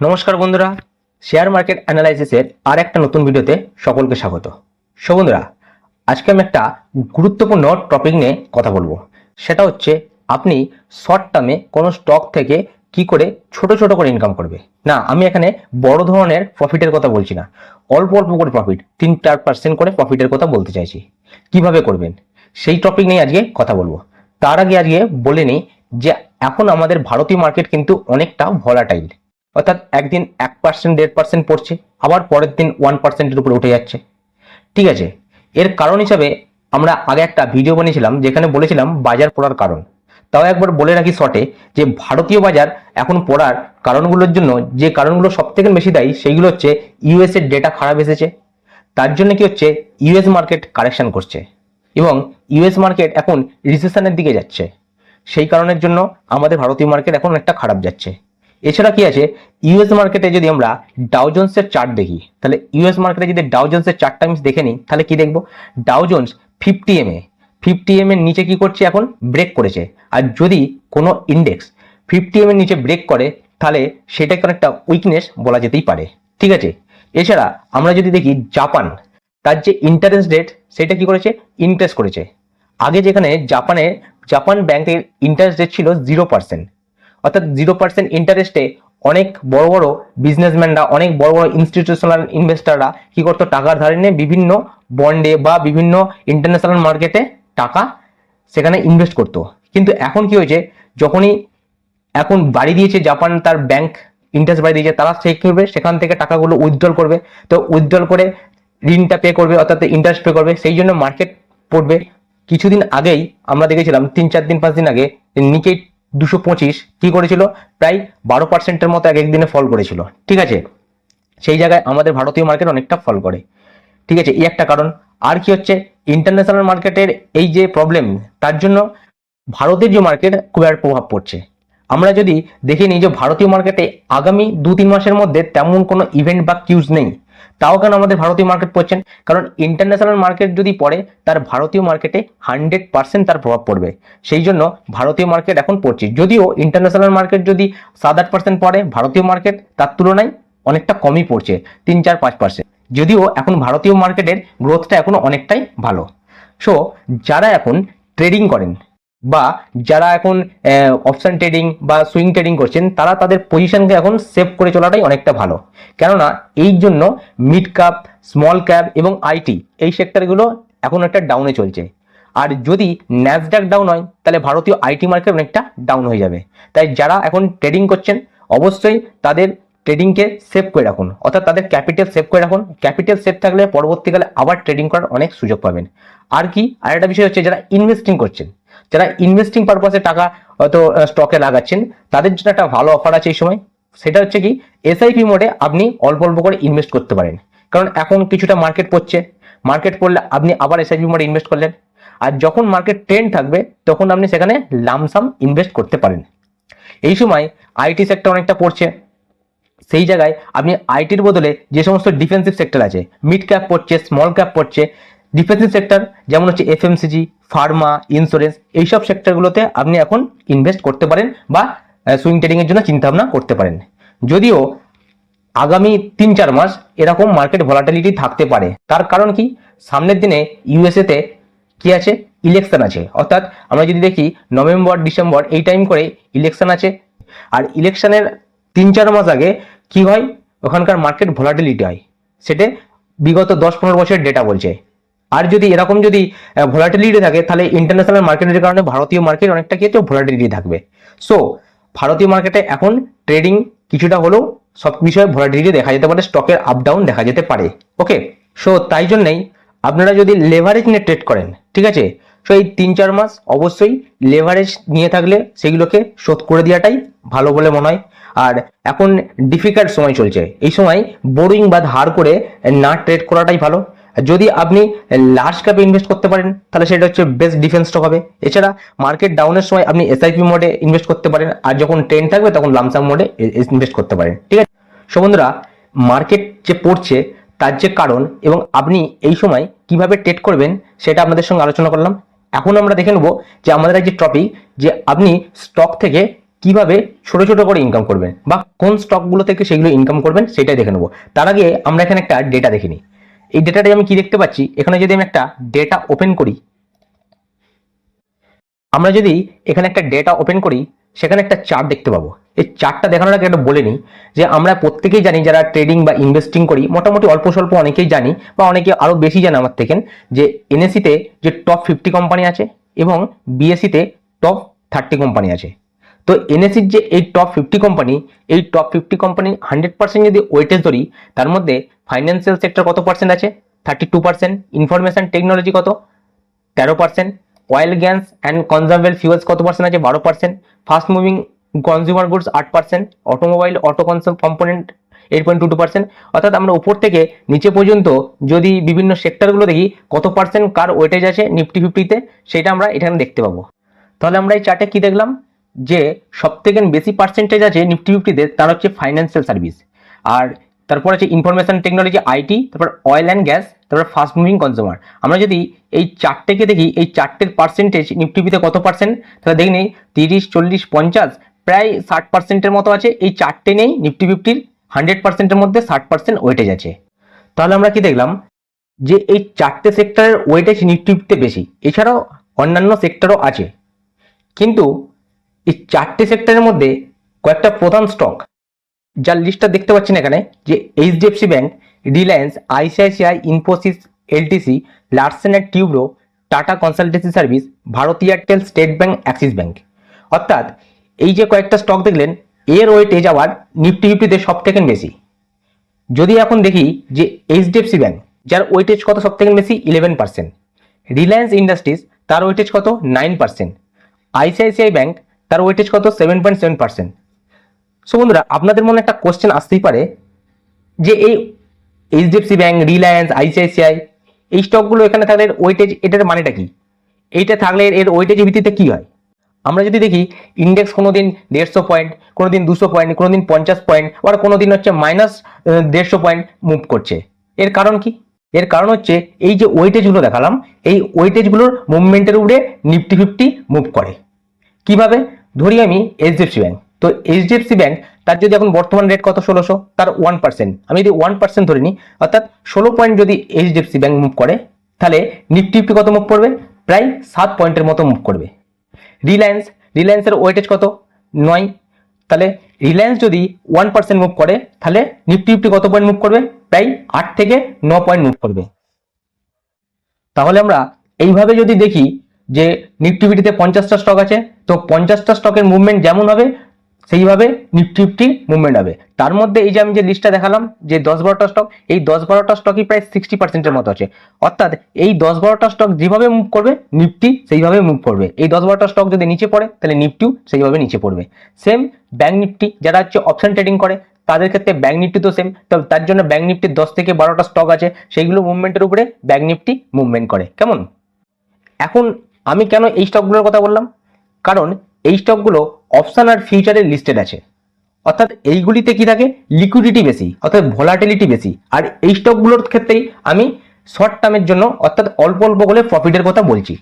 নমস্কার বন্ধুরা, share market অ্যানালাইসিসের আর একটা নতুন ভিডিওতে সকলকে স্বাগত। সো বন্ধুরা, আজকে আমি একটা গুরুত্বপূর্ণ টপিক নিয়ে কথা বলব। সেটা হচ্ছে, আপনি শর্ট টার্মে কোনো স্টক থেকে কি করে ছোট ছোট করে ইনকাম করবে? না, আমি এখানে বড় ধরনের প্রফিটের কথা বলছি না। অল্প অল্প করে প্রফিট তিন চার পার্সেন্ট করে প্রফিটের কথা বলতে চাইছি। কীভাবে করবেন? সেই টপিক নিয়ে আজকে কথা বলব। তার আগে আজকে বলে নিই যে, এখন আমাদের ভারতীয় মার্কেট কিন্তু অনেকটা ভলাটাইল অর্থাৎ একদিন এক পার্সেন্ট দেড় পার্সেন্ট পড়ছে, আবার পরের দিন ওয়ান পার্সেন্টের উপরে উঠে যাচ্ছে। ঠিক আছে? এর কারণ হিসাবে আমরা আগে একটা ভিডিও বানিয়েছিলাম যেখানে বলেছিলাম বাজার পড়ার কারণ। তাও একবার বলে রাখি শর্টে যে ভারতীয় বাজার এখন পড়ার কারণগুলোর জন্য যে কারণগুলো সব থেকে বেশি দায়ী সেইগুলো হচ্ছে ইউএস এর ডেটা খারাপ এসেছে। তার জন্য কি হচ্ছে? ইউএস মার্কেট কারেকশন করছে এবং ইউএস মার্কেট এখন রিসেশনের দিকে যাচ্ছে। সেই কারণের জন্য আমাদের ভারতীয় মার্কেট এখন একটা খারাপ যাচ্ছে। এছাড়া কি আছে? ইউএস মার্কেটে যদি আমরা ডাউজন্সের চার্ট দেখি, তাহলে ইউএস মার্কেটে যদি ডাউজন্সের চার্টটা আমি দেখে নিই, তাহলে কি দেখব? Dow Jones fifty M A fifty M এর নিচে কি করছে এখন? ব্রেক করেছে। আর যদি কোনো ইন্ডেক্স ফিফটি এম এর নিচে ব্রেক করে, তাহলে সেটাকে অনেকটা উইকনেস বলা যেতেই পারে। ঠিক আছে? এছাড়া আমরা যদি দেখি জাপান তার যে ইন্টারেস্ট রেট সেটা কি করেছে? ইনক্রিজ করেছে। আগে যেখানে জাপানে জাপান ব্যাংকের ইন্টারেস্ট রেট ছিল জিরো পার্সেন্ট অর্থাৎ জিরো পার্সেন্ট ইন্টারেস্টে অনেক বড় বড় বিজনেসম্যানরা অনেক বড় বড় ইনস্টিটিউশনাল ইনভেস্টাররা কি করতো? টাকার ধারে নিয়ে বিভিন্ন বন্ডে বা বিভিন্ন ইন্টারন্যাশনাল মার্কেটে টাকা সেখানে ইনভেস্ট করতো। কিন্তু এখন কি হয়েছে? যখনই এখন বাড়ি দিয়েছে জাপান, তার ব্যাংক ইন্টারেস্ট বাড়ি দিয়েছে, তারা সেই করবে সেখান থেকে টাকাগুলো উইথড্রল করবে। তো উইথড্রল করে ঋণটা পে করবে, অর্থাৎ ইন্টারেস্ট পে করবে। সেই জন্য মার্কেট পড়বে। কিছুদিন আগেই আমরা দেখেছিলাম, তিন চার দিন, পাঁচ দিন আগে নিকে দুশো পঁচিশ, কী করেছিল? প্রায় বারো পার্সেন্টের মতো এক একদিনে ফল করেছিল। ঠিক আছে? সেই জায়গায় আমাদের ভারতীয় মার্কেট অনেকটা ফল করে। ঠিক আছে? এই একটা কারণ। আর কি হচ্ছে? ইন্টারন্যাশনাল মার্কেটের এই যে প্রবলেম তার জন্য ভারতের যে মার্কেট খুব একটা প্রভাব পড়ছে। আমরা যদি দেখে নিই যে ভারতীয় মার্কেটে আগামী দু তিন মাসের মধ্যে তেমন কোনো ইভেন্ট বা কিউজ নেই। তাও কেন আমাদের ভারতীয় মার্কেট পড়ছেন কারণ ইন্টারন্যাশনাল মার্কেট যদি পড়ে, তার ভারতীয় মার্কেটে হান্ড্রেড পার্সেন্ট তার প্রভাব পড়বে। সেই জন্য ভারতীয় মার্কেট এখন পড়ছে। যদিও ইন্টারন্যাশনাল মার্কেট যদি সাত আট পার্সেন্ট পড়ে, ভারতীয় মার্কেট তার তুলনায় অনেকটা কমই পড়ছে, তিন চার পাঁচ পার্সেন্ট যদিও এখন ভারতীয় মার্কেটের গ্রোথটা এখনও অনেকটাই ভালো। সো যারা এখন ট্রেডিং করেন বা যারা এখন অপশন ট্রেডিং বা সুইং ট্রেডিং করছেন, তারা তাদের পজিশনকে এখন সেভ করে চলাটাই অনেকটা ভালো। কেননা এই জন্য মিড ক্যাপ স্মল ক্যাপ এবং আইটি এই সেক্টরগুলো এখন একটা ডাউনে চলছে। আর যদি ন্যাসডাক ডাউন হয়, তাহলে ভারতীয় আইটি মার্কেট অনেকটা ডাউন হয়ে যাবে। তাই যারা এখন ট্রেডিং করছেন, অবশ্যই তাদের ট্রেডিংকে সেভ করে রাখুন। অর্থাৎ তাদের ক্যাপিটাল সেভ করে রাখুন। ক্যাপিটাল সেভ থাকলে পরবর্তীকালে আবার ট্রেডিং করার অনেক সুযোগ পাবেন। আর কি? আরেকটা বিষয় হচ্ছে যারা ইনভেস্টিং করছেন যারা ইনভেস্টিং পারপাসে টাকা, হয়তো স্টকে লাগাচ্ছেন, তাদের জন্য একটা ভালো অফার আছে এই সময়। সেটা হচ্ছে কি এসআইপি মোডে আপনি অল্প অল্প করে ইনভেস্ট করতে পারেন। কারণ এখন কিছুটা মার্কেট পড়ছে। মার্কেট পড়লে আপনি আবার এসআইপি মোডে ইনভেস্ট করলেন। আর যখন মার্কেট ট্রেন্ড থাকবে, তখন আপনি সেখানে লামসাম ইনভেস্ট করতে পারেন। এই সময় আইটি সেক্টর অনেকটা পড়ছে। সেই জায়গায় আপনি আইটির বদলে যে সমস্ত ডিফেন্সিভ সেক্টর আছে মিড ক্যাপ পড়ছে স্মল ক্যাপ পড়ছে ডিফেন্সিভ সেক্টর যেমন হচ্ছে এফএমসিজি ফার্মা ইন্স্যুরেন্স এইসব সেক্টরগুলোতে আপনি এখন ইনভেস্ট করতে পারেন বা সুইং ট্রেডিংয়ের জন্য চিন্তাভাবনা করতে পারেন। যদিও আগামী তিন চার মাস এরকম মার্কেট ভলাটিলিটি থাকতে পারে। তার কারণ কি? সামনের দিনে ইউএসএতে কি আছে? ইলেকশন আছে। অর্থাৎ আমরা যদি দেখি নভেম্বর, ডিসেম্বর এই টাইম করে ইলেকশন আছে। আর ইলেকশনের তিন চার মাস আগে কি হয়? ওখানকার মার্কেট ভলাটিলিটি হয়। সেটা বিগত দশ পনেরো বছরের ডেটা বলছে। আর যদি এরকম যদি ভলাটিলিটি থাকে, তাহলে ইন্টারন্যাশনাল মার্কেটের কারণে ভারতীয় মার্কেট অনেকটা কি হচ্ছে ভলাটিলিটি থাকবে। সো ভারতীয় মার্কেটে এখন ট্রেডিং কিছুটা হলেও সব বিষয়ে ভলাটিলিটি দেখা যেতে পারে স্টকের আপ ডাউন দেখা যেতে পারে। ওকে সো তাই জন্যই আপনারা যদি লেভারেজ নিয়ে ট্রেড করেন, ঠিক আছে? সো এই তিন চার মাস অবশ্যই লেভারেজ নিয়ে থাকলে সেগুলোকে শোধ করে দেওয়াটাই ভালো বলে মনে হয়। আর এখন ডিফিকাল্ট সময় চলছে। এই সময় বোরিং বা ধার করে না ট্রেড করাটাই ভালো। যদি আপনি লার্জ ক্যাপে ইনভেস্ট করতে পারেন, তাহলে সেটা হচ্ছে বেস্ট ডিফেন্স স্টক হবে। এছাড়া মার্কেট ডাউনের সময় আপনি এসআইপি মোডে ইনভেস্ট করতে পারেন, আর যখন ট্রেন থাকবে, তখন লামসাম মোডে ইনভেস্ট করতে পারেন। ঠিক আছে? সো বন্ধুরা মার্কেট যে পড়ছে, তার যে কারণ এবং আপনি এই সময় কীভাবে ট্রেড করবেন, সেটা আপনাদের সঙ্গে আলোচনা করলাম। এখন আমরা দেখে নেব যে আমাদের যে টপিক যে আপনি স্টক থেকে কীভাবে ছোট ছোট করে ইনকাম করবেন, বা কোন স্টকগুলো থেকে সেগুলো ইনকাম করবেন, সেটাই দেখে নেব। তার আগে আমরা এখানে একটা ডেটা দেখে নিই। এই ডেটাটা আমি কি দেখতে পাচ্ছি? এখানে যদি আমি একটা ডেটা ওপেন করি, আমরা যদি এখানে একটা ডেটা ওপেন করি, সেখানে একটা চার্ট দেখতে পাবো। এই চার্টটা দেখানোর আগে একটা বলে নিই যে আমরা প্রত্যেকেই জানি যারা ট্রেডিং বা ইনভেস্টিং করি, মোটামুটি অল্প স্বল্প অনেকেই জানি বা অনেকে আরও বেশি জানে আমার থেকে যে এনএসিতে যে টপ ফিফটি কোম্পানি আছে এবং বিএসসিতে টপ থার্টি কোম্পানি আছে। তো এনএসির যে এই টপ ফিফটি কোম্পানি এই top fifty company hundred percent যদি ওয়েটেজ ধরি, তার মধ্যে ফাইন্যান্সিয়াল সেক্টর কত পার্সেন্ট আছে? Thirty two percent information technology কত? তেরো percent oil gas and consumable fuels কত পার্সেন্ট আছে? বারো percent fast moving consumer goods আট percent automobile auto consume component eight point two two percent অর্থাৎ আমরা উপর থেকে নিচে পর্যন্ত যদি বিভিন্ন সেক্টরগুলো দেখি, কত পার্সেন্ট কার ওয়েটেজ আছে? নিফটি ফিফটিতে সেটা আমরা এখানে দেখতে পাবো। তাহলে আমরা এই চার্টে কি দেখলাম? যে সব থেকে বেশি পার্সেন্টেজ আছে নিফটি ফিফটিতে তার হচ্ছে ফাইন্যান্সিয়াল সার্ভিস আর তারপর আছে ইনফরমেশন টেকনোলজি আইটি তারপর অয়েল অ্যান্ড গ্যাস তারপর ফাস্ট মুভিং কনজিউমার আমরা যদি এই চারটেকে দেখি, এই চারটের পার্সেন্টেজ নিফটিভিতে কত পার্সেন্ট তাহলে দেখি নেই, তিরিশ, চল্লিশ, পঞ্চাশ, প্রায় ষাট পার্সেন্টের মতো আছে। এই চারটে নেই নিফটি ফিফটির হান্ড্রেড পার্সেন্টের মধ্যে ষাট পার্সেন্ট ওয়েটেজ আছে। তাহলে আমরা কি দেখলাম? যে এই চারটে সেক্টরের ওয়েটেজ নিফটি ফিফটিতে বেশি। এছাড়াও অন্যান্য সেক্টরও আছে। কিন্তু এই চারটে সেক্টরের মধ্যে কয়েকটা প্রধান স্টক যার লিস্টটা দেখতে পাচ্ছেন এখানে, যে HDFC bank Reliance ICICI Infosys LTC Larsen and Toubro Tata consultancy service Bharat Airtel state bank Axis bank অর্থাৎ এই যে কয়েকটা স্টক দেখলেন, এর ওয়েটেজ আবার নিফটি ফিফটিতে সব থেকে বেশি। যদি এখন দেখি যে এইচডিএফসি ব্যাংক যার ওয়েটেজ কত সব থেকে বেশি? ইলেভেন পার্সেন্ট রিলায়েন্স ইন্ডাস্ট্রিজ তার ওয়েটেজ কত? নাইন পার্সেন্ট আইসিআইসিআই ব্যাংক তার ওয়েটেজ কত? Seven point seven percent so বন্ধুরা, আপনাদের মনে একটা কোশ্চেন আসতেই পারে যে এই এইচডিএফসি ব্যাংক রিলায়েন্স আইসিআইসিআই এই স্টকগুলো এখানে থাকলে ওয়েটেজ এটার মানেটা কি? এইটা থাকলে এর ওয়েটেজের ভিত্তিতে কি হয়? আমরা যদি দেখি ইন্ডেক্স কোনো দিন দেড়শো পয়েন্ট কোনো দিন দুশো পয়েন্ট কোনো দিন পঞ্চাশ পয়েন্ট আবার কোনো দিন হচ্ছে মাইনাস দেড়শো পয়েন্ট মুভ করছে। এর কারণ কি? এর কারণ হচ্ছে, এই যে ওয়েটেজগুলো দেখালাম, এই ওয়েটেজগুলোর মুভমেন্টের উপরে নিফটি ফিফটি মুভ করে। কীভাবে? ধরি আমি এইচডিএফসি ব্যাংক তো এইচডিএফসি ব্যাংক তার যদি এখন বর্তমান রেট কত? ষোলোশো, তার ওয়ান পার্সেন্ট আমি যদি ওয়ান পার্সেন্ট ধরে নিই অর্থাৎ ষোলো পয়েন্ট যদি এইচডিএফসি ব্যাংক মুভ করে, তাহলে নিফটি ফিফটি কত মুভ করবে? প্রায় সাত পয়েন্টের মতো মুভ করবে। রিলায়েন্স রিলায়েন্সের ওয়েটেজ কত? নয়। তাহলে রিলায়েন্স যদি ওয়ান পার্সেন্ট মুভ করে, তাহলে নিফটি ফিফটি কত পয়েন্ট মুভ করবে? প্রায় আট থেকে ন পয়েন্ট মুভ করবে। তাহলে আমরা এইভাবে যদি দেখি যে নিফটি ফিফটিতে পঞ্চাশটা স্টক আছে তো পঞ্চাশটা স্টকের মুভমেন্ট যেমন হবে, সেইভাবে নিফটি ফিফটি মুভমেন্ট হবে। তার মধ্যে এই যে আমি যে লিস্টটা দেখালাম, যে দশ বারোটা স্টক এই দশ বারোটা স্টকই প্রায় সিক্সটি পার্সেন্টের মতো আছে। অর্থাৎ এই দশ বারোটা স্টক যেভাবে মুভ করবে নিফটি সেইভাবে মুভ করবে। এই দশ বারোটা স্টক যদি নিচে পড়ে, তাহলে নিফটিও সেইভাবে নিচে পড়বে। সেম ব্যাঙ্ক নিফটি যারা হচ্ছে অপশন ট্রেডিং করে, তাদের ক্ষেত্রে ব্যাঙ্ক নিফটি তো সেম তো তার জন্য ব্যাঙ্ক নিফটির দশ থেকে বারোটা স্টক আছে, সেইগুলো মুভমেন্টের উপরে ব্যাঙ্ক নিফটি মুভমেন্ট করে। কেমন? এখন আমি কেন এই স্টকগুলোর কথা বললাম? কারণ এই স্টকগুলো অপশন আর ফিউচারে লিস্টেড আছে। অর্থাৎ এইগুলিতে কি থাকে? লিকুইডিটি বেশি, অর্থাৎ ভলাটিলিটি বেশি। আর এই স্টকগুলোর ক্ষেত্রেই আমি শর্ট টার্মের জন্য, অর্থাৎ অল্প অল্প করে প্রফিটের কথা বলছি।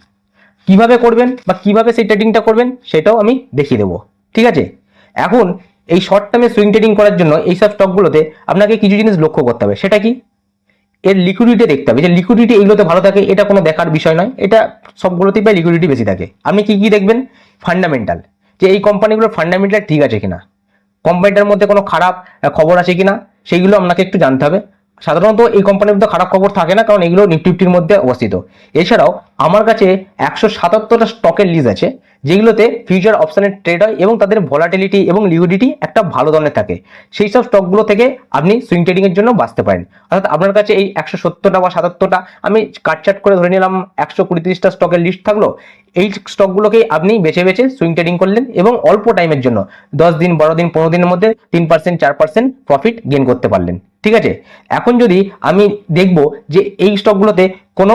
কীভাবে করবেন বা কীভাবে সেই ট্রেডিংটা করবেন সেটাও আমি দেখিয়ে দেবো। ঠিক আছে? এখন এই শর্ট টার্মে সুইং ট্রেডিং করার জন্য এইসব স্টকগুলোতে আপনাকে কিছু জিনিস লক্ষ্য করতে হবে। সেটা কি? এর লিকুইডিটি দেখতে হবে। যে লিকুইডিটি এগুলোতে ভালো থাকে, এটা কোনো দেখার বিষয় নয়। এটা সবগুলোতেই প্রায় লিকুইডিটি বেশি থাকে। আপনি কি কি দেখবেন? ফান্ডামেন্টাল যে এই কোম্পানিগুলোর ফান্ডামেন্টাল ঠিক আছে কিনা? কোম্পানিটার মধ্যে কোনো খারাপ খবর আছে কিনা? সেইগুলো আপনাকে একটু জানতে হবে। সাধারণত এই কোম্পানির মধ্যে খারাপ খবর থাকে না, কারণ এগুলো নিফটিফটির মধ্যে অবস্থিত। এছাড়াও আমার কাছে একশো সাতাত্তরটা স্টকের লিস্ট আছে। যেগুলোতে ফিউচার অপশনের ট্রেড হয় এবং তাদের ভলাটিলিটি এবং লিকুইডিটি একটা ভালো ধরনের থাকে। সেই সব স্টকগুলো থেকে আপনি সুইং ট্রেডিং এর জন্য বাঁচতে পারেন। অর্থাৎ আপনার কাছে এই একশো সত্তরটা বা সাতাত্তরটা, আমি কাটচাট করে ধরে নিলাম, একশো কুড়ি তিরিশটা স্টকের লিস্ট থাকল, এই স্টকগুলোকেই আপনি বেছে বেছে সুইং ট্রেডিং করলেন এবং অল্প টাইমের জন্য, দশ দিন, বারো দিন, পনেরো দিনের মধ্যে তিন পার্সেন্ট চার পার্সেন্ট প্রফিট গেন করতে পারলেন। ঠিক আছে? এখন যদি আমি দেখব যে এই স্টকগুলোতে কোনো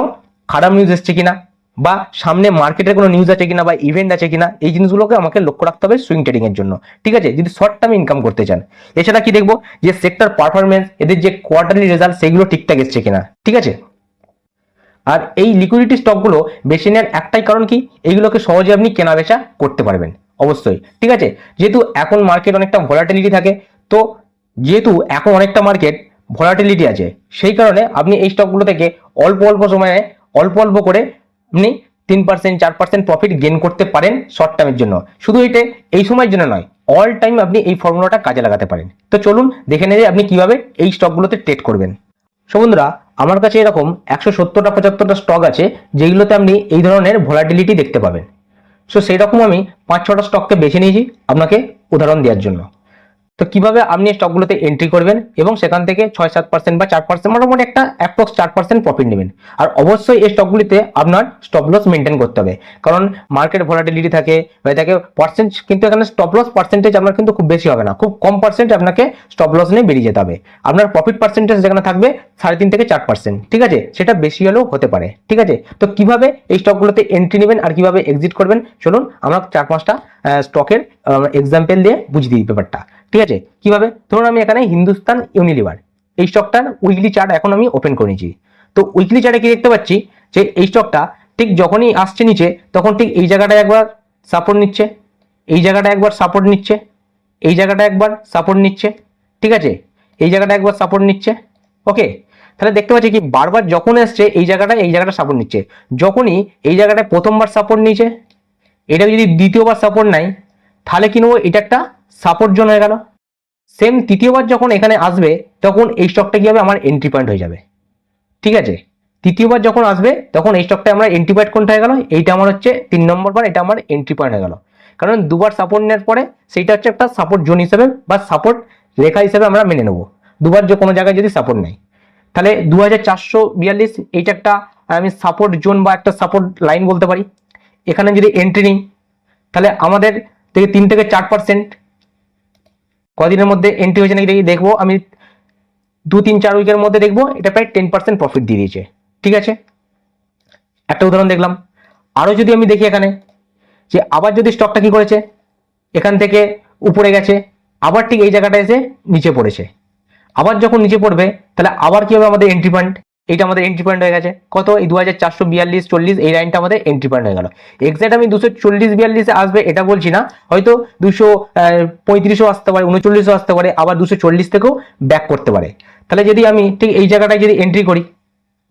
খারাপ নিউজ এসছে কিনা বা সামনে মার্কেটের কোনো নিউজ আছে কিনা বা ইভেন্ট আছে কিনা, এই জিনিসগুলোকে আমাকে লক্ষ্য রাখতে হবে সুইং ট্রেডিং এর জন্য। ঠিক আছে? যদি শর্ট টার্মে ইনকাম করতে চান। এছাড়া কি দেখব? যে সেক্টর পারফরমেন্স এদের যে কোয়ার্টারলি রেজাল্ট সেগুলো ঠিকঠাক এসছে কিনা। ঠিক আছে? আর এই লিকুইডিটি স্টকগুলো বেশি নেওয়ার একটাই কারণ কি? এইগুলোকে সহজে আপনি কেনা বেচা করতে পারবেন। অবশ্যই। ঠিক আছে? যেহেতু এখন মার্কেট অনেকটা ভলাটিলিটি থাকে, তো যেহেতু এখন অনেকটা মার্কেট ভলাটিলিটি আছে, সেই কারণে আপনি এই স্টকগুলো থেকে অল্প অল্প সময়ে অল্প অল্প করে আপনি তিন পার্সেন্ট চার পার্সেন্ট প্রফিট গেন করতে পারেন শর্ট টাইমের জন্য। শুধু এটা, এই সময়ের জন্য নয় অল টাইম আপনি এই ফর্মুলাটা কাজে লাগাতে পারেন। তো চলুন দেখে নেবে আপনি কীভাবে এই স্টকগুলোতে ট্রেড করবেন। সো বন্ধুরা, আমার কাছে এরকম একশো সত্তরটা, পঁচাত্তরটা স্টক আছে, যেগুলোতে আপনি এই ধরনের ভোলাটিলিটি দেখতে পাবেন। সো সেই রকম আমি পাঁচ, ছটা স্টককে বেছে নিয়েছি আপনাকে উদাহরণ দেওয়ার জন্য। তো কীভাবে আপনি স্টকগুলোতে এন্ট্রি করবেন এবং সেখান থেকে ছয়, সাত পার্সেন্ট বা চার পার্সেন্ট মোটামুটি একটা অ্যাপ্রক্স চার পার্সেন্ট প্রফিট নেবেন। আর অবশ্যই এই স্টকগুলিতে আপনার স্টপ লস মেনটেন করতে হবে। কারণ মার্কেট ভোলাটিলিটি থাকে, হয়ে থাকে পার্সেন্ট কিন্তু এখানে স্টপ লস পার্সেন্টেজ আপনার কিন্তু খুব বেশি হবে না। খুব কম পার্সেন্ট আপনাকে স্টপ লস নিয়ে বেরিয়ে যেতে হবে। আপনার প্রফিট পার্সেন্টেজ যেখানে থাকবে সাড়ে তিন থেকে চার পার্সেন্ট ঠিক আছে? সেটা বেশি হলেও হতে পারে। ঠিক আছে? তো কীভাবে এই স্টকগুলোতে এন্ট্রি নেবেন আর কীভাবে এক্সিট করবেন? চলুন, আমরা চার পাঁচটা স্টকের এক্সাম্পল দিয়ে বুঝিয়ে দিই ব্যাপারটা। ঠিক আছে? কীভাবে? ধরুন আমি এখানে হিন্দুস্তান ইউনিলিভার এই স্টকটার উইকলি চার্ট এখন আমি ওপেন করে নিয়েছি। তো উইকলি চার্টে কি দেখতে পাচ্ছি? যে এই স্টকটা ঠিক যখনই আসছে নিচে, তখন ঠিক এই জায়গাটায় একবার সাপোর্ট নিচ্ছে, এই জায়গাটা একবার সাপোর্ট নিচ্ছে, এই জায়গাটা একবার সাপোর্ট নিচ্ছে, ঠিক আছে? এই জায়গাটা একবার সাপোর্ট নিচ্ছে ওকে তাহলে দেখতে পাচ্ছি কি, বারবার যখন আসছে, এই জায়গাটা এই জায়গাটা সাপোর্ট নিচ্ছে। যখনই এই জায়গাটায় প্রথমবার সাপোর্ট নিচ্ছে এটা যদি দ্বিতীয়বার সাপোর্ট নেয় তাহলে কি নেব? এটা একটা সাপোর্ট জোন হয়ে গেল। সেম তৃতীয়বার যখন এখানে আসবে, তখন এই স্টকটা কি হবে? আমার এন্ট্রি পয়েন্ট হয়ে যাবে। ঠিক আছে? তৃতীয়বার যখন আসবে, তখন এই স্টকটা আমরা এন্ট্রি পয়েন্ট কোনটা হয়ে গেল? এইটা আমার হচ্ছে তিন নম্বর বার, এটা আমার এন্ট্রি পয়েন্ট হয়ে গেল। কারণ দুবার সাপোর্ট নেওয়ার পরে সেইটা হচ্ছে একটা সাপোর্ট জোন হিসেবে বা সাপোর্ট রেখা হিসেবে আমরা মেনে নেব। দুবার যে কোনো জায়গায় যদি সাপোর্ট নেই। তাহলে দু হাজার চারশো বিয়াল্লিশ এইটা একটা, আমি সাপোর্ট জোন বা একটা সাপোর্ট লাইন বলতে পারি। এখানে যদি এন্ট্রি নিই, তাহলে আমাদের থেকে তিন থেকে চার পার্সেন্ট কদিনের মধ্যে এন্ট্রি হয়েছে নাকি দেখি, দেখব। আমি দু, তিন, চার উইকের মধ্যে দেখব। এটা প্রায় টেন পার্সেন্ট প্রফিট দিয়ে দিয়েছে। ঠিক আছে? একটা উদাহরণ দেখলাম। আরও যদি আমি দেখি এখানে, যে আবার যদি স্টকটা কি করেছে? এখান থেকে উপরে গেছে, আবার ঠিক এই জায়গাটা এসে নিচে পড়েছে। আবার যখন নিচে পড়বে, তাহলে আবার কি হবে আমাদের এন্ট্রি পয়েন্ট এইটা আমাদের এন্ট্রি পয়েন্ট হয়ে গেছে। কত? এই দু হাজার চারশো বিয়াল্লিশ, চল্লিশ, এই লাইনটা আমাদের এন্ট্রি পয়েন্ট হয়ে গেল। এক্সাক্ট আমি দুশো চল্লিশ বিয়াল্লিশে আসবে এটা বলছি না। হয়তো দুশো পঁয়ত্রিশও আসতে পারে, উনচল্লিশও আসতে পারে, আবার দুশো চল্লিশ থেকেও ব্যাক করতে পারে। তাহলে যদি আমি ঠিক এই জায়গাটায় যদি এন্ট্রি করি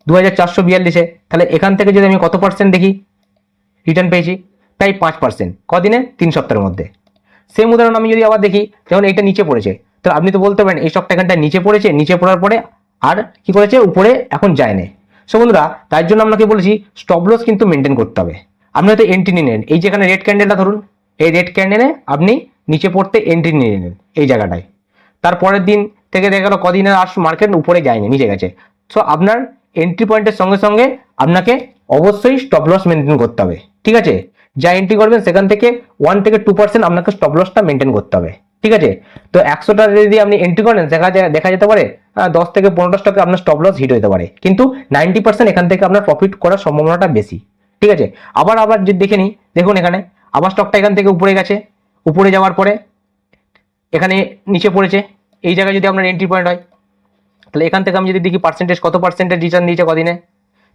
দু হাজার চারশো বিয়াল্লিশে, তাহলে এখান থেকে যদি আমি কত পার্সেন্ট দেখি? রিটার্ন পেয়েছি প্রায় পাঁচ পার্সেন্ট কদিনে? তিন সপ্তাহের মধ্যে। সেম উদাহরণ আমি যদি আবার দেখি, যেমন এটা নিচে পড়েছে। তো আপনি তো বলতে পারেন, এই স্টকটা এখানটা নিচে পড়েছে, নিচে পড়ার পরে আর কি করেছে? উপরে এখন যায় না সো বন্ধুরা, তার জন্য আপনাকে বলেছি? স্টপ লস কিন্তু মেনটেন করতে হবে। আপনি হয়তো এন্ট্রি নিয়ে নেন। এই যেখানে রেড ক্যান্ডেলটা ধরুন। এই রেড ক্যান্ডেলে আপনি নিচে পড়তে এন্ট্রি নিয়ে নেন এই জায়গাটায়। তারপরের দিন থেকে দেখা গেল কদিনের আর মার্কেট উপরে যায়নি, নিচে গেছে। সো আপনার এন্ট্রি পয়েন্টের সঙ্গে সঙ্গে আপনাকে অবশ্যই স্টপ লস মেনটেন করতে হবে। ঠিক আছে? যা এন্ট্রি করবেন সেখান থেকে ওয়ান থেকে টু পার্সেন্ট আপনাকে স্টপ লসটা মেনটেন করতে হবে। ঠিক আছে? তো একশোটা যদি আপনি এন্ট্রি করেন, দেখা যায়, দেখা যেতে পারে দশ থেকে পনেরোটা স্টকে আপনার স্টপ লস হিট হতে পারে। কিন্তু নাইনটি পার্সেন্ট এখান থেকে আপনার প্রফিট করার সম্ভাবনাটা বেশি। ঠিক আছে? আবার আবার যদি দেখে নিই, দেখুন এখানে, আবার স্টকটা এখান থেকে উপরে গেছে। উপরে যাওয়ার পরে, এখানে নিচে পড়েছে। এই জায়গায় যদি আপনার এন্ট্রি পয়েন্ট হয়, তাহলে এখান থেকে আমি যদি দেখি পার্সেন্টেজ কত পার্সেন্টেজ রিটার্ন দিয়েছে কদিনে,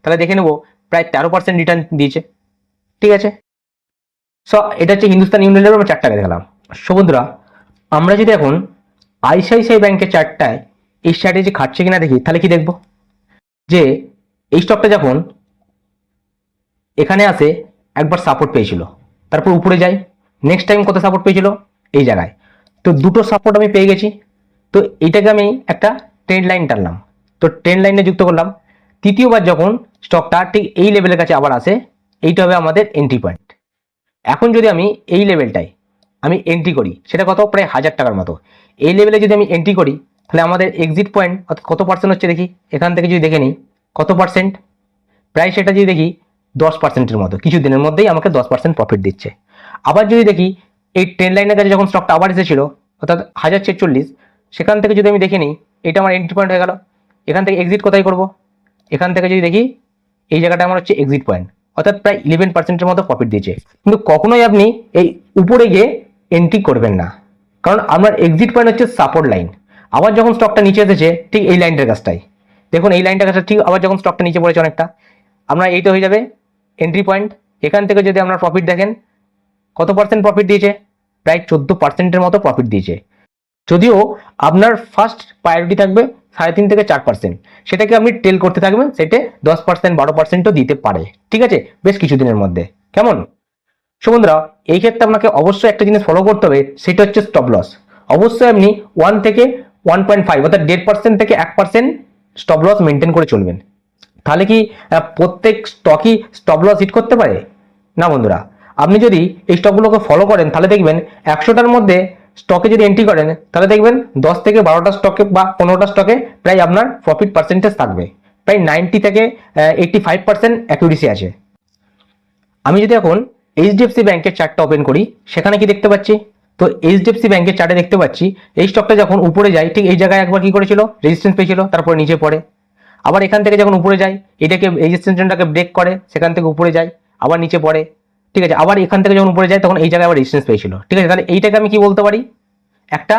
তাহলে দেখে নেব, প্রায় তেরো পার্সেন্ট রিটার্ন দিয়েছে। ঠিক আছে? সো এটা হচ্ছে হিন্দুস্তান ইউনিয়নের আমি চারটা দেখালাম। সো বন্ধুরা আমরা যদি এখন আইসিআইসিআই ব্যাংকের চারটায় এই স্ট্র্যাটেজি খাটছে কিনা দেখি, তাহলে কি দেখব? যে এই স্টকটা যখন এখানে আসে একবার সাপোর্ট পেয়েছিল, তারপর উপরে যাই নেক্সট টাইম কত সাপোর্ট পেয়েছিল? এই জায়গায়। তো দুটো সাপোর্ট আমি পেয়ে গেছি। তো এইটাকে আমি একটা ট্রেন্ড লাইন টানলাম। তো ট্রেন্ড লাইনে যুক্ত করলাম। তৃতীয়বার যখন স্টকটা ঠিক এই লেভেলের কাছে আবার আসে, এইটা হবে আমাদের এন্ট্রি পয়েন্ট এখন যদি আমি এই লেভেলটায় আমি এন্ট্রি করি, সেটা কত? প্রায় হাজার টাকার মতো। এই লেভেলে যদি আমি এন্ট্রি করি, তাহলে আমাদের এক্সিট পয়েন্ট অর্থাৎ কত পার্সেন্ট হচ্ছে দেখি? এখান থেকে যদি দেখে নিই, কত পার্সেন্ট প্রায় সেটা যদি দেখি, দশ পার্সেন্টের মতো। কিছু দিনের মধ্যেই আমাকে দশ পার্সেন্ট প্রফিট দিচ্ছে। আবার যদি দেখি, এই ট্রেন লাইনের কাছে যখন স্টকটা আবার এসেছিল, অর্থাৎ হাজার ছেচল্লিশ, সেখান থেকে যদি আমি দেখে নিই, এটা আমার এন্ট্রি পয়েন্ট হয়ে গেল। এখান থেকে এক্সিট কোথায় করব? এখান থেকে যদি দেখি, এই জায়গাটা আমার হচ্ছে এক্সিট পয়েন্ট অর্থাৎ প্রায় ইলেভেন পার্সেন্টের মতো প্রফিট দিয়েছে। কিন্তু কখনোই আপনি এই উপরে গিয়ে এন্ট্রি করবেন না। কারণ আমার এক্সিট পয়েন্ট হচ্ছে সাপোর্ট লাইন আবার যখন স্টকটা নিচে এসেছে, ঠিক এই লাইনটার কাছটাই দেখুন, এই লাইনটার কাছে ঠিক, আবার যখন স্টকটা নিচে পড়েছে অনেকটা, আমরা এইটা হয়ে যাবে এন্ট্রি পয়েন্ট এখান থেকে যদি আপনার প্রফিট দেখেন, কত পার্সেন্ট প্রফিট দিয়েছে? প্রায় চোদ্দ পার্সেন্টের মতো প্রফিট দিয়েছে। যদিও আপনার ফার্স্ট প্রায়োরিটি থাকবে সাড়ে তিন থেকে চার পার্সেন্ট সেটাকে আপনি টেল করতে থাকবেন, সেটে দশ পার্সেন্ট বারো পার্সেন্টও দিতে পারে। ঠিক আছে? বেশ কিছুদিনের মধ্যে। কেমন? সো বন্ধুরা, এই ক্ষেত্রে আপনাকে অবশ্যই একটা জিনিস ফলো করতে হবে, সেটা হচ্ছে স্টপ লস অবশ্যই আপনি ওয়ান থেকে ওয়ান পয়েন্ট ফাইভ অর্থাৎ দেড় পার্সেন্ট থেকে এক পার্সেন্ট স্টপ লস মেনটেন করে চলবেন। তাহলে কি প্রত্যেক স্টকই স্টপ লস হিট করতে পারে? না বন্ধুরা, আপনি যদি এই স্টকগুলোকে ফলো করেন, তাহলে দেখবেন একশোটার মধ্যে স্টকে যদি এন্ট্রি করেন, তাহলে দেখবেন দশ থেকে বারোটা স্টকে বা পনেরোটা স্টকে প্রায় আপনার প্রফিট পার্সেন্টেজ থাকবে। প্রায় নাইনটি থেকে এইটটি ফাইভ পার্সেন্ট অ্যাকুরেসি আছে। আমি যদি এখন এইচডিএফসি ব্যাংকের চার্টটা ওপেন করি, সেখানে কি দেখতে পাচ্ছি? তো এইচডিএফসি ব্যাংকের চার্টে দেখতে পাচ্ছি, এই স্টকটা যখন উপরে যায়, ঠিক এই জায়গায় একবার কি করেছিল? রেজিস্ট্যান্স পেয়েছিল, তারপরে নিচে পড়ে। আবার এখান থেকে যখন উপরে যায়, এটাকে রেজিস্ট্যান্সটাকে ব্রেক করে, সেখান থেকে উপরে যায়, আবার নিচে পড়ে। ঠিক আছে, আবার এখান থেকে যখন উপরে যায়, তখন এই জায়গায় আবার রেজিস্ট্যান্স পেয়েছিল। ঠিক আছে, তাহলে এইটাকে আমি কি বলতে পারি? একটা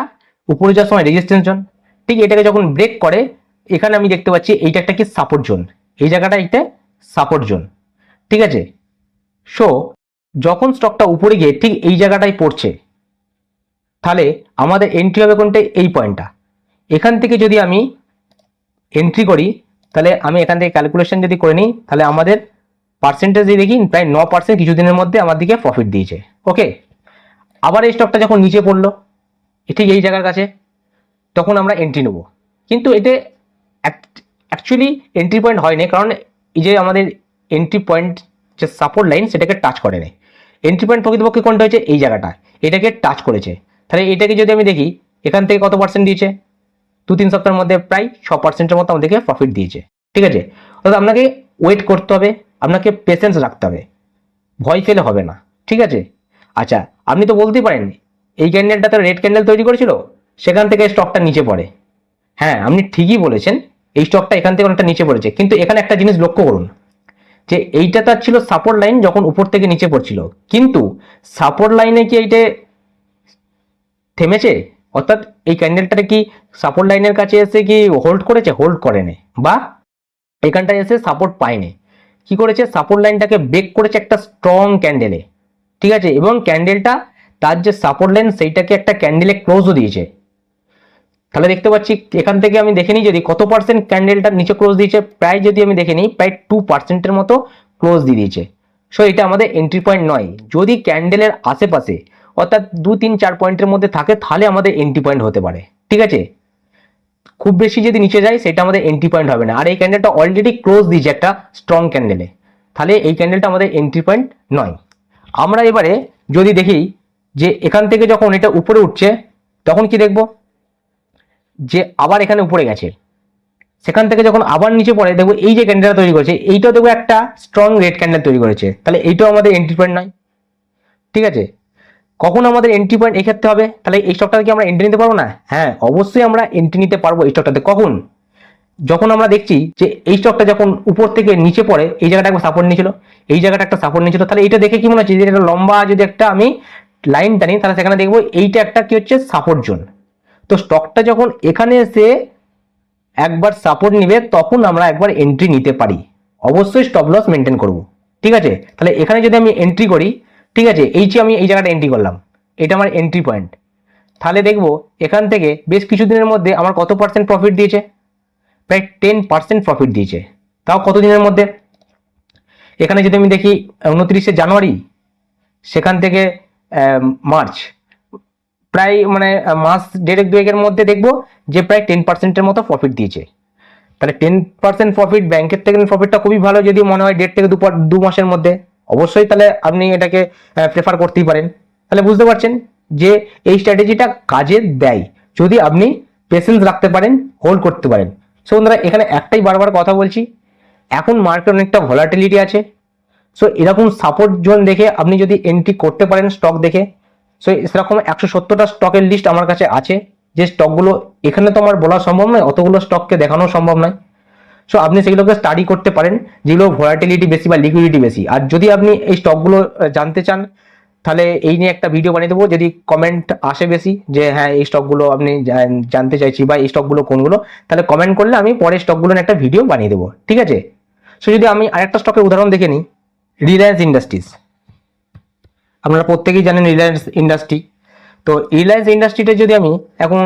উপরে যাওয়ার সময় রেজিস্ট্যান্স জোন ঠিক এটাকে যখন ব্রেক করে, এখানে আমি দেখতে পাচ্ছি এইটা একটা কি সাপোর্ট জোন এই জায়গাটা একটা সাপোর্ট জোন ঠিক আছে? সো যখন স্টকটা উপরে গিয়ে ঠিক এই জায়গাটায় পড়ছে, তাহলে আমাদের এন্ট্রি হবে কোনটা? এই পয়েন্টটা এখান থেকে যদি আমি এন্ট্রি করি, তাহলে আমি এখান থেকে ক্যালকুলেশন যদি করে নিই, তাহলে আমাদের পার্সেন্টেজ দিয়ে দেখি, প্রায় ন পার্সেন্ট কিছুদিনের মধ্যে আমার দিকে প্রফিট দিয়েছে। ওকে আবার এই স্টকটা যখন নিচে পড়ল ঠিক এই জায়গার কাছে, তখন আমরা এন্ট্রি নেব। কিন্তু এতে অ্যাকচুয়ালি এন্ট্রি পয়েন্ট হয়নি, কারণ এই যে আমাদের এন্ট্রি পয়েন্ট যে সাপোর্ট লাইন সেটাকে টাচ করে নেই এন্ট্রি পয়েন্ট প্রকৃতপক্ষে কোনটা হয়েছে? এই জায়গাটা। এটাকে টাচ করেছে। তাহলে এটাকে যদি আমি দেখি, এখান থেকে কত পার্সেন্ট দিয়েছে? দু তিন সপ্তাহের মধ্যে প্রায় ছ পার্সেন্টের মতো আমাদেরকে প্রফিট দিয়েছে। ঠিক আছে? অর্থাৎ আপনাকে ওয়েট করতে হবে, আপনাকে পেশেন্স রাখতে হবে। ভয় ফেলে হবে না। ঠিক আছে? আচ্ছা আপনি তো বলতেই পারেন, এই ক্যান্ডেলটা তো রেড ক্যান্ডেল তৈরি করেছিল, সেখান থেকে স্টকটা নিচে পড়ে। হ্যাঁ আপনি ঠিকই বলেছেন, এই স্টকটা এখান থেকে অনেকটা নিচে পড়েছে। কিন্তু এখানে একটা জিনিস লক্ষ্য করুন। যে এইটা তার ছিল সাপোর্ট লাইন যখন উপর থেকে নিচে পড়ছিল। কিন্তু সাপোর্ট লাইনে কি এইটা থেমেছে? অর্থাৎ এই ক্যান্ডেলটা কি সাপোর্ট লাইনের কাছে এসে কি হোল্ড করেছে? হোল্ড করেনি বা এখানটায় এসে সাপোর্ট পায়নি। কি করেছে? সাপোর্ট লাইনটাকে ব্রেক করেছে একটা স্ট্রং ক্যান্ডেলে ঠিক আছে? এবং ক্যান্ডেলটা তার যে সাপোর্ট লাইন সেইটাকে একটা ক্যান্ডেলে ক্লোজও দিয়েছে। তাহলে দেখতে পাচ্ছি, এখান থেকে আমি দেখে নিই যদি কত পার্সেন্ট ক্যান্ডেলটা নিচে ক্লোজ দিয়েছে, প্রায় যদি আমি দেখে নিই, প্রায় টু পার্সেন্টের মতো ক্লোজ দিয়ে দিয়েছে। সো এটা আমাদের এন্ট্রি পয়েন্ট নয়। যদি ক্যান্ডেলের আশেপাশে, অর্থাৎ দু, তিন, চার পয়েন্টের মধ্যে থাকে, তাহলে আমাদের এন্ট্রি পয়েন্ট হতে পারে। ঠিক আছে? খুব বেশি যদি নিচে যায়, সেটা আমাদের এন্ট্রি পয়েন্ট হবে না। আর এই ক্যান্ডেলটা অলরেডি ক্লোজ দিয়েছে একটা স্ট্রং ক্যান্ডেলে তাহলে এই ক্যান্ডেলটা আমাদের এন্ট্রি পয়েন্ট নয়। আমরা এবারে যদি দেখি যে এখান থেকে যখন এটা উপরে উঠছে, তখন কি দেখব? যে আবার এখানে উপরে গেছে। সেখান থেকে যখন আবার নিচে পড়ে, দেখব এই যে ক্যান্ডেলটা তৈরি করেছে এইটাও দেখব একটা স্ট্রং রেড ক্যান্ডেল তৈরি করেছে। তাহলে এইটাও আমাদের এন্ট্রি পয়েন্ট নয়। ঠিক আছে? কখন আমাদের এন্ট্রি পয়েন্ট এক্ষেত্রে হবে? তাহলে এই স্টকটাতে কি আমরা এন্ট্রি নিতে পারব না? হ্যাঁ অবশ্যই আমরা এন্ট্রি নিতে পারব এই স্টকটাতে কখন? যখন আমরা দেখছি যে এই স্টকটা যখন উপর থেকে নিচে পড়ে, এই জায়গাটা একবার সাপোর্ট নিয়েছিল, এই জায়গাটা একটা সাপোর্ট নিয়েছিল, তাহলে এটা দেখে কি মনে হচ্ছে? যে এটা লম্বা যদি একটা আমি লাইন টানি, তাহলে সেখানে দেখব এইটা একটা কি হচ্ছে? সাপোর্ট জোন তো স্টকটা যখন এখানে এসে একবার সাপোর্ট নিবে, তখন আমরা একবার এন্ট্রি নিতে পারি। অবশ্যই স্টপ লস মেনটেন করব। ঠিক আছে? তাহলে এখানে যদি আমি এন্ট্রি করি, ঠিক আছে, এই যে আমি এই জায়গাটা এন্ট্রি করলাম, এটা আমার এন্ট্রি পয়েন্ট তাহলে দেখব, এখান থেকে বেশ কিছুদিনের মধ্যে আমার কত পার্সেন্ট প্রফিট দিয়েছে? প্রায় টেন পার্সেন্ট প্রফিট দিয়েছে। তাও কত দিনের মধ্যে? এখানে যদি আমি দেখি, উনত্রিশে জানুয়ারি, সেখান থেকে মার্চ প্রায় মানে মাস দেড়েক, দুয়েকের মধ্যে দেখব যে প্রায় টেন পার্সেন্টের মতো প্রফিট দিয়েছে। তাহলে টেন পার্সেন্ট প্রফিট ব্যাংকের থেকে প্রফিটটা খুবই ভালো যদি মনে হয় দেড় থেকে দু দু মাসের মধ্যে। অবশ্যই তাহলে আপনি এটাকে প্রেফার করতেই পারেন। তাহলে বুঝতে পারছেন যে এই স্ট্র্যাটেজিটা কাজে দেয়। যদি আপনি পেশেন্স রাখতে পারেন হোল্ড করতে পারেন। সো বন্ধুরা, এখানে একটাই বারবার কথা বলছি। এখন মার্কেট অনেকটা ভলাটিলিটি আছে। সো এরকম সাপোর্ট জোন দেখে আপনি যদি এন্ট্রি করতে পারেন স্টক দেখে সো সেরকম একশো সত্তরটা স্টকের লিস্ট আমার কাছে আছে। যে স্টকগুলো এখানে তো আমার বলা সম্ভব নয়, অতগুলো স্টককে দেখানো সম্ভব নয়। সো আপনি সেগুলোকে স্টাডি করতে পারেন, যেগুলো ভলাটিলিটি বেশি বা লিকুইডিটি বেশি। আর যদি আপনি এই স্টকগুলো জানতে চান, তাহলে এই নিয়ে একটা ভিডিও বানিয়ে দেবো। যদি কমেন্ট আসে বেশি, যে হ্যাঁ এই স্টকগুলো আপনি জানতে চাইছি বা এই স্টকগুলো কোনগুলো, তাহলে কমেন্ট করলে আমি পরে স্টকগুলো নিয়ে একটা ভিডিও বানিয়ে দেবো। ঠিক আছে? সো যদি আমি আরেকটা স্টকের উদাহরণ দেখে নিই রিলায়েন্স ইন্ডাস্ট্রিজ আপনারা প্রত্যেকেই জানেন রিলায়েন্স ইন্ডাস্ট্রি তো রিলায়েন্স ইন্ডাস্ট্রিতে যদি আমি এখন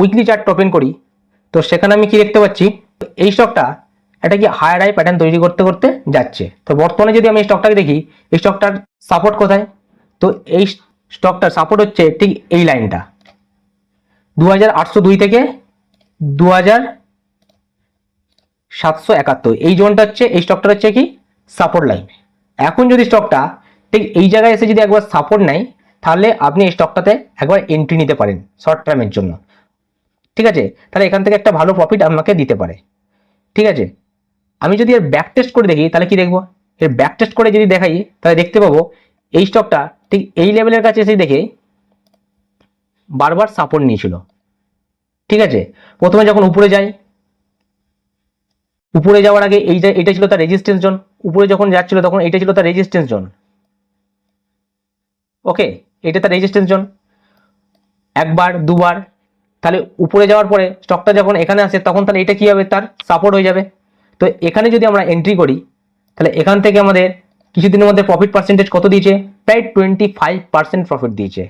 উইকলি চার্ট ওপেন করি, তো সেখানে আমি কি দেখতে পাচ্ছি? এই স্টকটা এটা কি হায়ার হাই প্যাটার্ন তৈরি করতে করতে যাচ্ছে। তো বর্তমানে যদি আমি এই স্টকটাকে দেখি, এই স্টকটার সাপোর্ট কোথায়? তো এই স্টকটার সাপোর্ট হচ্ছে ঠিক এই লাইনটা দু হাজার আটশো দুই থেকে দু সাতশো একাত্তর। এই জোনটা হচ্ছে, এই স্টকটা হচ্ছে কি? সাপোর্ট লাইন এখন যদি স্টকটা ঠিক এই জায়গায় এসে যদি একবার সাপোর্ট নেয়, তাহলে আপনি এই স্টকটাতে একবার এন্ট্রি নিতে পারেন শর্ট টার্মের জন্য। ঠিক আছে? তাহলে এখান থেকে একটা ভালো প্রফিট আপনাকে দিতে পারে। ঠিক আছে? আমি যদি এর ব্যাক টেস্ট করে দেখি, তাহলে কি দেখব? এর ব্যাক টেস্ট করে যদি দেখাই, তাহলে দেখতে পাবো এই স্টকটা ঠিক এই লেভেলের কাছে এসে দেখে বারবার সাপোর্ট নিয়েছিল। ঠিক আছে? প্রথমে যখন উপরে যাই, উপরে যাওয়ার আগে এইটা এটা ছিল তার রেজিস্ট্যান্স জোন উপরে যখন যাচ্ছিল তখন এটা ছিল তার রেজিস্ট্যান্স জোন ওকে এটা তার রেজিস্ট্যান্স জোন একবার, দুবার, তাহলে উপরে যাওয়ার পরে স্টকটা যখন এখানে আসে, তখন তাহলে এটা কি হবে? তার সাপোর্ট হয়ে যাবে। তো এখানে যদি আমরা এন্ট্রি করি, তাহলে এখান থেকে আমাদের কিছুদিনের মধ্যে প্রফিট পার্সেন্টেজ কত দিয়েছে? প্রায় টোয়েন্টি ফাইভ পার্সেন্ট প্রফিট দিয়েছে।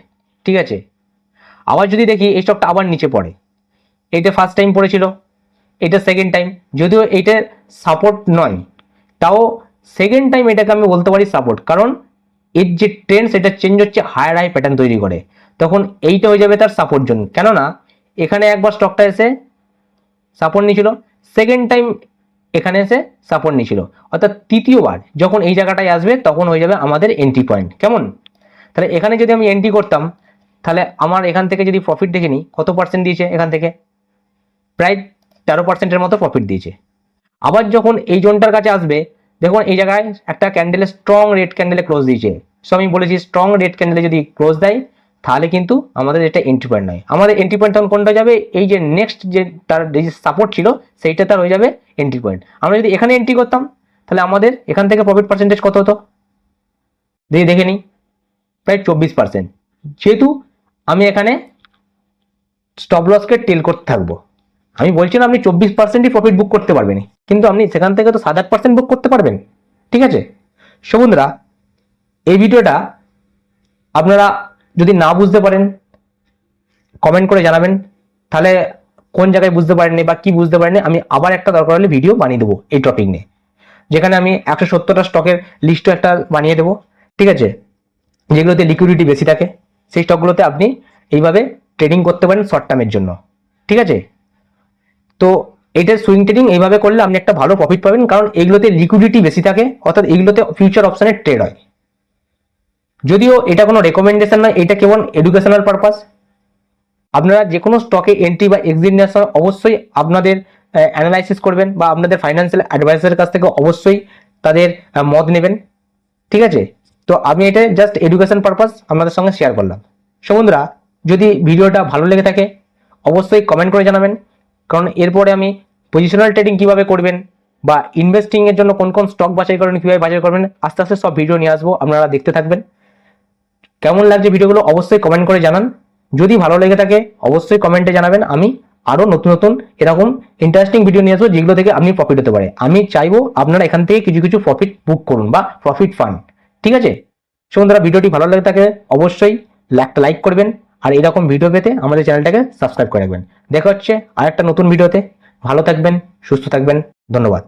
ঠিক আছে? আবার যদি দেখি, এই স্টকটা আবার নিচে পড়ে। এইটা ফার্স্ট টাইম পড়েছিল। এটা সেকেন্ড টাইম যদিও এইটা সাপোর্ট নয়, তাও সেকেন্ড টাইম এটাকে আমি বলতে পারি সাপোর্ট কারণ এর যে ট্রেন্ড সেটা চেঞ্জ হচ্ছে হায়ার হাই প্যাটার্ন তৈরি করে। তখন এইটা হয়ে যাবে তার সাপোর্ট জোন কেননা, এখানে একবার স্টকটা এসে সাপোর্ট নিয়েছিল সেকেন্ড টাইম এখানে এসে সাপোর্ট নিয়েছিল। অর্থাৎ তৃতীয়বার যখন এই জায়গাটায় আসবে, তখন হয়ে যাবে আমাদের এন্ট্রি পয়েন্ট কেমন? তাহলে এখানে যদি আমি এন্ট্রি করতাম, তাহলে আমার এখান থেকে যদি প্রফিট দেখে নিই, কত পার্সেন্ট দিয়েছে এখান থেকে? প্রায় তেরো পার্সেন্টের মতো প্রফিট দিয়েছে। আবার যখন এই জোনটার কাছে আসবে দেখুন, এই জায়গায় একটা ক্যান্ডেলে স্ট্রং রেড ক্যান্ডেলে ক্লোজ দিয়েছে। সো আমি বলেছি স্ট্রং রেড ক্যান্ডেলে যদি ক্লোজ দেয়, তাহলে কিন্তু আমাদের এটা এন্ট্রি পয়েন্ট নয়। আমাদের এন্ট্রি পয়েন্ট তখন কোনটা যাবে? এই যে নেক্সট যে তার যে সাপোর্ট ছিল, সেইটা তার হয়ে যাবে এন্ট্রি পয়েন্ট আমরা যদি এখানে এন্ট্রি করতাম, তাহলে আমাদের এখান থেকে প্রফিট পার্সেন্টেজ কত হতো? দেখে দেখে নিই, প্রায় চব্বিশ পার্সেন্ট যেহেতু আমি এখানে স্টপ লসকে টেল করতে থাকব। আমি বলছি না আপনি চব্বিশ পার্সেন্টই প্রফিট বুক করতে পারবেন কিন্তু আপনি সেখান থেকে তো সাত আট পার্সেন্ট বুক করতে পারবেন, ঠিক আছে? সো এই ভিডিওটা আপনারা যদি না বুঝতে পারেন কমেন্ট করে জানাবেন, তাহলে কোন জায়গায় বুঝতে পারেননি বা কি বুঝতে পারেননি, আমি আবার একটা দরকার হলে ভিডিও বানিয়ে দেবো এই টপিক নিয়ে। যেখানে আমি একশো সত্তরটা স্টকের লিস্টও একটা বানিয়ে দেবো, ঠিক আছে? যেগুলোতে লিকুইডিটি বেশি থাকে, সেই স্টকগুলোতে আপনি এইভাবে ট্রেডিং করতে পারেন শর্ট টার্মের জন্য, ঠিক আছে? তো এটার সুইং ট্রেডিং এইভাবে করলে আপনি একটা ভালো প্রফিট পাবেন, কারণ এগুলোতে লিকুইডিটি বেশি থাকে, অর্থাৎ এগুলোতে ফিউচার অপশনের ট্রেড হয়। যদিও এটা কোনো রেকমেন্ডেশন নয়, এটা কেবল এডুকেশনাল পারপাস আপনারা যে কোনো স্টকে এন্ট্রি বা এক্সিট নেওয়ার সময় অবশ্যই আপনাদের অ্যানালাইসিস করবেন বা আপনাদের ফাইন্যান্সিয়াল অ্যাডভাইসারের কাছ থেকে অবশ্যই তাদের মত নেবেন। ঠিক আছে? তো আমি এটা জাস্ট এডুকেশন পারপাস আপনাদের সঙ্গে শেয়ার করলাম। সো যদি ভিডিওটা ভালো লেগে থাকে, অবশ্যই কমেন্ট করে জানাবেন। কারণ এরপরে আমি পজিশনাল ট্রেডিং কীভাবে করবেন বা ইনভেস্টিং এর জন্য কোন কোন স্টক বাছাই করবেন, কীভাবে বাছাই করবেন, আস্তে আস্তে সব ভিডিও নিয়ে আসব, আপনারা দেখতে থাকবেন। কেমন লাগছে ভিডিওগুলো অবশ্যই কমেন্ট করে জানান। যদি ভালো লেগে থাকে, অবশ্যই কমেন্টে জানাবেন। আমি আরও নতুন নতুন এরকম ইন্টারেস্টিং ভিডিও নিয়ে আসব, যেগুলো থেকে আপনি প্রফিট হতে পারে। আমি চাইব আপনারা এখান থেকে কিছু কিছু প্রফিট বুক করুন বা প্রফিট ফান ঠিক আছে? সো বন্ধুরা ভিডিওটি ভালো লেগে থাকে, অবশ্যই লাইক করবেন। আর এরকম ভিডিও পেতে আমাদের চ্যানেলটাকে সাবস্ক্রাইব করে রাখবেন। দেখা হচ্ছে আর একটা নতুন ভিডিওতে ভালো থাকবেন, সুস্থ থাকবেন। ধন্যবাদ।